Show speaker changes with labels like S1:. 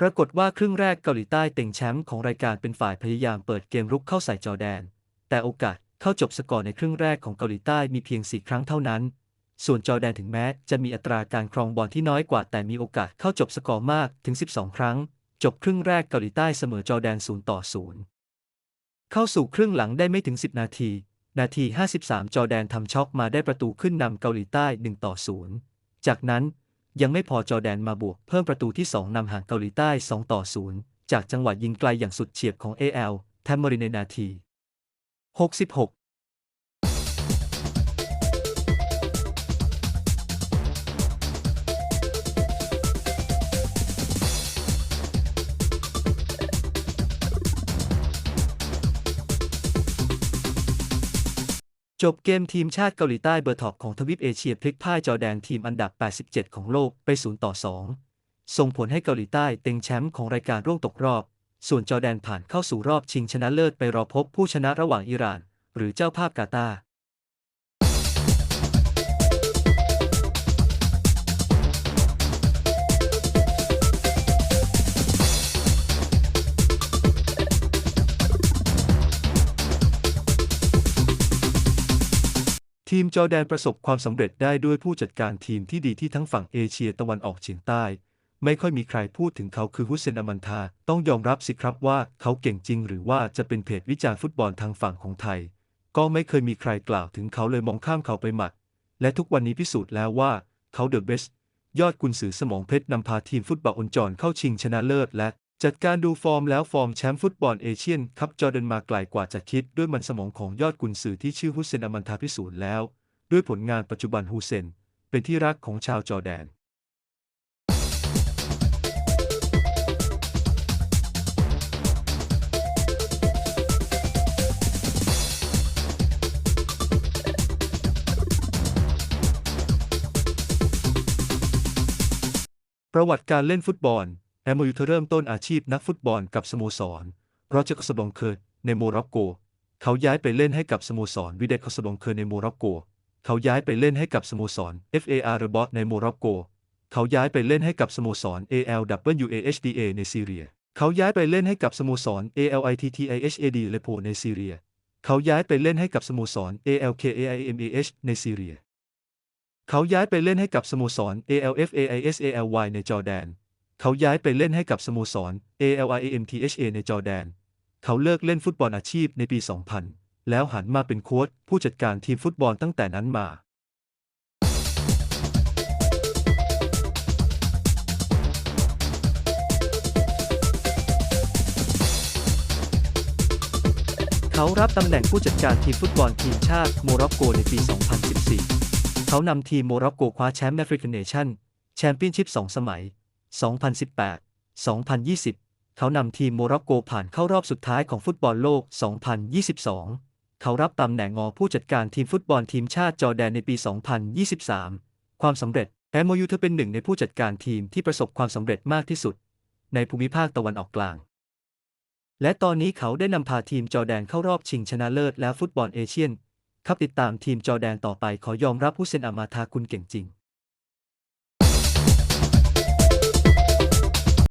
S1: ปรากฏว่าครึ่งแรกเกาหลีใต้เต็งแชมป์ของรายการเป็นฝ่ายพยายามเปิดเกมรุกเข้าใส่จอแดน แต่โอกาสเข้าจบสกอร์ในครึ่งแรกของเกาหลีใต้มีเพียง 4 ครั้งเท่านั้น ส่วนจอแดนถึงแม้จะมีอัตราการครองบอลที่น้อยกว่า แต่มีโอกาสเข้าจบสกอร์มากถึง 12 ครั้ง จบครึ่งแรกเกาหลีใต้เสมอจอแดน 0 ต่อ 0 เข้าสู่ครึ่งหลังได้ไม่ถึง 10 นาที นาที 53 จอแดนทำช็อกมาได้ประตูขึ้นนำเกาหลีใต้ 1 ต่อ 0 จากนั้น ยังไม่พอจอแดนมาบวกเพิ่มประตูที่ 2นำห่างเกาหลีใต้ 2 ต่อ 0 จากจังหวะยิงไกลอย่างสุดเฉียบของ AL แทมมอรินในนาที 66 จบเกมทีมชาติเกาหลีใต้เบอร์ท็อปของทวีปเอเชียพลิกพ่ายจอแดนทีมอันดับ 87 ของโลกไป 0 ต่อ 2 ส่งผลให้เกาหลีใต้เต็งแชมป์ของรายการร่วงตกรอบ ส่วนจอแดนผ่านเข้าสู่รอบชิงชนะเลิศไปรอพบผู้ชนะระหว่างอิหร่าน หรือเจ้าภาพกาตาร์ ทีมจอร์แดนประสบความสำเร็จได้ด้วยผู้จัดการทีมที่ดีที่ทั้งฝั่งเอเชียตะวันออกเฉียงใต้ ไม่ค่อยมีใครพูดถึงเขาคือฮุสเซนอามันทา ต้องยอมรับสิครับว่าเขาเก่งจริง หรือว่าจะเป็นเพจวิจารณ์ฟุตบอลทางฝั่งของไทย ก็ไม่เคยมีใครกล่าวถึงเขาเลยมองข้ามเขาไปหมัด และทุกวันนี้พิสูจน์แล้วว่าเขาเดอะเบสยอดกุนซือสมองเพชรนำพาทีมฟุตบอลอนจรเข้าชิงชนะเลิศและ จัดการดูฟอร์มแล้วฟอร์มแชมป์ฟุตบอลเอเชียนคัพจอร์แดนมาไกลกว่าจะคิดด้วยมันสมองของยอดกุนซือที่ชื่อฮุเซนอมันทาพิสูจน์แล้ว ด้วยผลงานปัจจุบันฮูเซน เป็นที่รักของชาวจอร์แดนประวัติการเล่นฟุตบอล แอมยูเธอเริ่มต้นอาชีพนักฟุตบอลกับสโมสรโรเจคาสบองเคอร์ในโมร็อกโก เขาย้ายไปเล่นให้กับสโมสรวิเดคาสบองเคอร์ในโมร็อกโก เขาย้ายไปเล่นให้กับสโมสร FAR เรบอสในโมร็อกโก เขาย้ายไปเล่นให้กับสโมสร ALWAHDA ในซีเรีย เขาย้ายไปเล่นให้กับสโมสร ALITTIHAD เลโพในซีเรีย เขาย้ายไปเล่นให้กับสโมสร ALKAIMAH ในซีเรีย เขาย้ายไปเล่นให้กับสโมสร ALFAISALY ในจอร์แดน เขาย้ายไปเล่นให้กับสโมสร ALIAMTHA ในจอร์แดน เขาเลิกเล่นฟุตบอลอาชีพในปี 2000 แล้วหันมาเป็นโค้ชผู้จัดการทีมฟุตบอลตั้งแต่นั้นมาเขารับตำแหน่งผู้จัดการทีมฟุตบอลทีมชาติโมร็อกโกในปี 2014 เขานำทีมโมร็อกโกคว้าแชมป์แอฟริกันเนชั่นแชมเปี้ยนชิพ 2 สมัย 2018 2020 เขานำทีมโมร็อกโกผ่านเข้ารอบสุดท้ายของฟุตบอลโลก 2022 เขารับตำแหน่งงอผู้จัดการทีมฟุตบอลทีมชาติจอร์แดนในปี 2023 ความสำเร็จแอมโมยูเธอเป็นหนึ่งในผู้จัดการทีมที่ประสบความสำเร็จมากที่สุด ในภูมิภาคตะวันออกกลาง และตอนนี้เขาได้นำพาทีมจอแดนเข้ารอบชิงชนะเลิศแล้วฟุตบอลเอเชียนครับติดตามทีมจอแดนต่อไปขอยอมรับผู้เซนอามาทาคุณเก่งจริง